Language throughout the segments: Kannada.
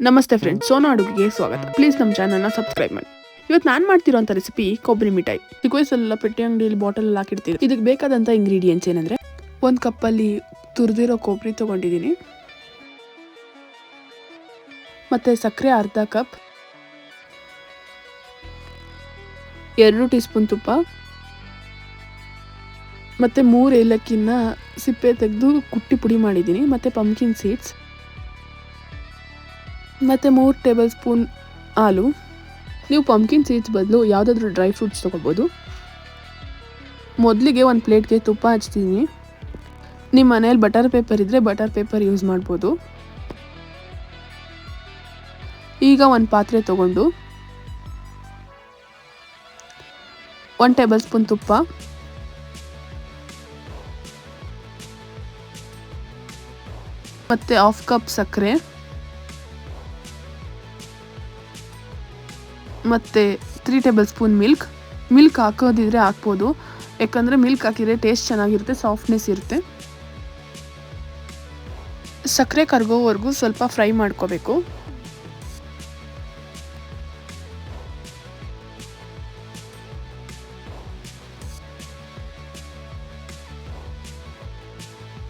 ನಮಸ್ತೆ ಫ್ರೆಂಡ್ಸ್ ಸೋನಾ ಅಡುಗೆಗೆ ಸ್ವಾಗತ. ಪ್ಲೀಸ್ ನಮ್ಮ ಚಾನಲ್ನ ಸಬ್ಸ್ಕ್ರೈಬ್ ಮಾಡಿ. ಇವತ್ತು ನಾನು ಮಾಡ್ತಿರೋಂಥ ರೆಸಿಪಿ ಕೊಬ್ಬರಿ ಮಿಠಾಯಿ. ಚಿಕ್ಕ ವಯಸ್ಸೆಲ್ಲ ಪೆಟ್ಟಿ ಅಂಗಡಿಯಲ್ಲಿ ಬಾಟಲ್ ಎಲ್ಲ ಹಾಕಿರ್ತೀವಿ ಇದಕ್ಕೆ ಬೇಕಾದಂಥ ಇಂಗ್ರೀಡಿಯೆಂಟ್ಸ್ ಏನಂದರೆ, ಒಂದು ಕಪ್ಪಲ್ಲಿ ತುರಿದಿರೋ ಕೊಬ್ಬರಿ ತೊಗೊಂಡಿದ್ದೀನಿ. ಮತ್ತು ಸಕ್ಕರೆ ಅರ್ಧ ಕಪ್ ಎರಡು ಟೀ ಸ್ಪೂನ್ ತುಪ್ಪ, ಮತ್ತು ಮೂರು ಏಲಕ್ಕಿನ ಸಿಪ್ಪೆ ತೆಗೆದು ಕುಟ್ಟಿ ಪುಡಿ ಮಾಡಿದ್ದೀನಿ. ಮತ್ತು ಪಂಪ್ಕಿನ್ ಸೀಡ್ಸ್ ಮತ್ತು ಮೂರು ಟೇಬಲ್ ಸ್ಪೂನ್ ಹಾಲು. ನೀವು ಪಂಪ್ಕಿನ್ ಸೀಡ್ಸ್ ಬದಲು ಯಾವುದಾದ್ರೂ ಡ್ರೈ ಫ್ರೂಟ್ಸ್ ತೊಗೋಬೋದು ಮೊದಲಿಗೆ ಒಂದು ಪ್ಲೇಟ್ಗೆ ತುಪ್ಪ ಹಚ್ತೀನಿ. ನಿಮ್ಮ ಮನೇಲಿ ಬಟರ್ ಪೇಪರ್ ಇದ್ದರೆ ಬಟರ್ ಪೇಪರ್ ಯೂಸ್ ಮಾಡ್ಬೋದು. ಈಗ ಒಂದು ಪಾತ್ರೆ ತಗೊಂಡು. ಒನ್ ಟೇಬಲ್ ಸ್ಪೂನ್ ತುಪ್ಪ. ಮತ್ತು ಹಾಫ್ ಕಪ್ ಸಕ್ಕರೆ. ಮತ್ತು three tablespoon milk milk ಹಾಕೋದಿದ್ರೆ ಹಾಕ್ಬೋದು. ಯಾಕಂದರೆ ಮಿಲ್ಕ್ ಹಾಕಿದರೆ ಟೇಸ್ಟ್ ಚೆನ್ನಾಗಿರುತ್ತೆ ಸಾಫ್ಟ್ನೆಸ್ ಇರುತ್ತೆ. ಸಕ್ಕರೆ ಕರ್ಗೋವರೆಗೂ ಸ್ವಲ್ಪ ಫ್ರೈ ಮಾಡ್ಕೋಬೇಕು.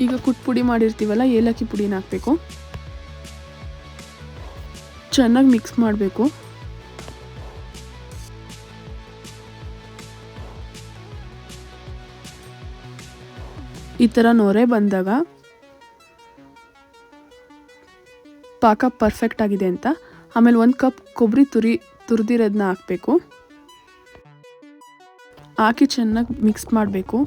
ಈಗ ಕುಟ್ ಪುಡಿ ಮಾಡಿರ್ತೀವಲ್ಲ, ಏಲಕ್ಕಿ ಪುಡಿನ ಹಾಕಬೇಕು. ಚೆನ್ನಾಗಿ ಮಿಕ್ಸ್ ಮಾಡಬೇಕು. ಈ ಥರ ನೊರೆ ಬಂದಾಗ ಪಾಕ ಪರ್ಫೆಕ್ಟ್ ಆಗಿದೆ ಅಂತ. ಆಮೇಲೆ ಒಂದು ಕಪ್ ಕೊಬ್ಬರಿ ತುರಿ ತುರಿದಿರೋದನ್ನ ಹಾಕಬೇಕು. ಹಾಕಿ ಚೆನ್ನಾಗಿ ಮಿಕ್ಸ್ ಮಾಡಬೇಕು.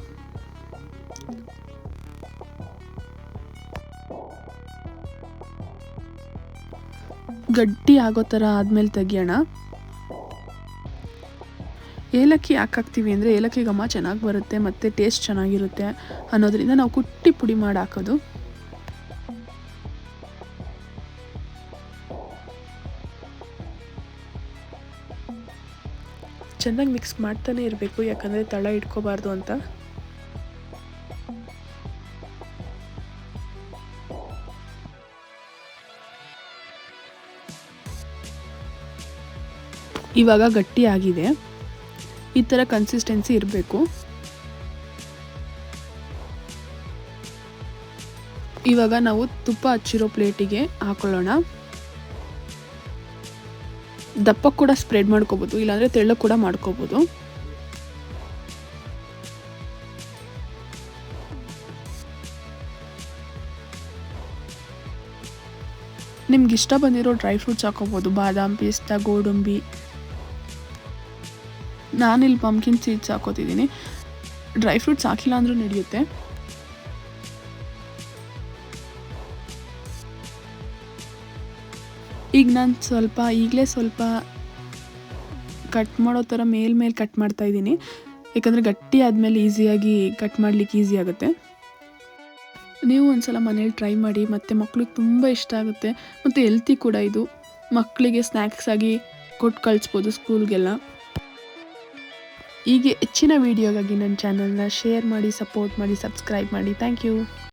ಗಟ್ಟಿ ಆಗೋ ಥರ ಆದಮೇಲೆ ತೆಗಿಯೋಣ. ಏಲಕ್ಕಿ ಯಾಕೆ ಹಾಕ್ತೀವಿ ಅಂದರೆ ಏಲಕ್ಕಿ ಘಮ ಚೆನ್ನಾಗಿ ಬರುತ್ತೆ ಮತ್ತು ಟೇಸ್ಟ್ ಚೆನ್ನಾಗಿರುತ್ತೆ ಅನ್ನೋದರಿಂದ ನಾವು ಕುಟ್ಟಿ ಪುಡಿ ಮಾಡಿ ಹಾಕೋದು. ಚೆನ್ನಾಗಿ ಮಿಕ್ಸ್ ಮಾಡ್ತಾನೆ ಇರಬೇಕು, ಯಾಕಂದರೆ ತಳ ಇಟ್ಕೋಬಾರ್ದು ಅಂತ. ಇವಾಗ ಗಟ್ಟಿ ಆಗಿದೆ. ಈ ಥರ ಕನ್ಸಿಸ್ಟೆನ್ಸಿ ಇರಬೇಕು. ಇವಾಗ ನಾವು ತುಪ್ಪ ಹಚ್ಚಿರೋ ಪ್ಲೇಟಿಗೆ ಹಾಕೊಳ್ಳೋಣ. ದಪ್ಪ ಕೂಡ ಸ್ಪ್ರೆಡ್ ಮಾಡ್ಕೋಬೋದು, ಇಲ್ಲಾಂದರೆ ತೆಳ್ಳ ಕೂಡ ಮಾಡ್ಕೋಬೋದು. ನಿಮ್ಗೆ ಇಷ್ಟ ಬಂದಿರೋ ಡ್ರೈ ಫ್ರೂಟ್ಸ್ ಹಾಕೋಬೋದು, ಬಾದಾಮಿ, ಪಿಸ್ತಾ, ಗೋಡಂಬಿ ನಾನಿಲ್ಲಿ ಪಂಪ್ಕಿನ್ ಸೀಡ್ಸ್ ಹಾಕೋತಿದ್ದೀನಿ. ಡ್ರೈ ಫ್ರೂಟ್ಸ್ ಹಾಕಿಲ್ಲ ಅಂದರೂ ನಡೆಯುತ್ತೆ. ಈಗ ನಾನು ಸ್ವಲ್ಪ, ಈಗಲೇ ಸ್ವಲ್ಪ ಕಟ್ ಮಾಡೋ ಥರ ಮೇಲ್ ಮೇಲೆ ಕಟ್ ಮಾಡ್ತಾ ಇದ್ದೀನಿ. ಯಾಕಂದರೆ ಗಟ್ಟಿ ಆದಮೇಲೆ ಈಸಿಯಾಗಿ ಕಟ್ ಮಾಡಲಿಕ್ಕೆ ಈಸಿ ಆಗುತ್ತೆ. ನೀವು ಒಂದ್ಸಲ ಮನೇಲಿ ಟ್ರೈ ಮಾಡಿ, ಮತ್ತು ಮಕ್ಳಿಗೆ ತುಂಬ ಇಷ್ಟ ಆಗುತ್ತೆ. ಮತ್ತು ಹೆಲ್ತಿ ಕೂಡ ಇದು. ಮಕ್ಕಳಿಗೆ ಸ್ನ್ಯಾಕ್ಸ್ ಆಗಿ ಕೊಟ್ಟು ಕಳಿಸ್ಬೋದು ಸ್ಕೂಲ್ಗೆಲ್ಲ ಹೀಗೆ ಹೆಚ್ಚಿನ ವೀಡಿಯೋಗಾಗಿ ನನ್ನ ಚಾನಲ್ನ ಶೇರ್ ಮಾಡಿ ಸಪೋರ್ಟ್ ಮಾಡಿ ಸಬ್ಸ್ಕ್ರೈಬ್ ಮಾಡಿ. Thank you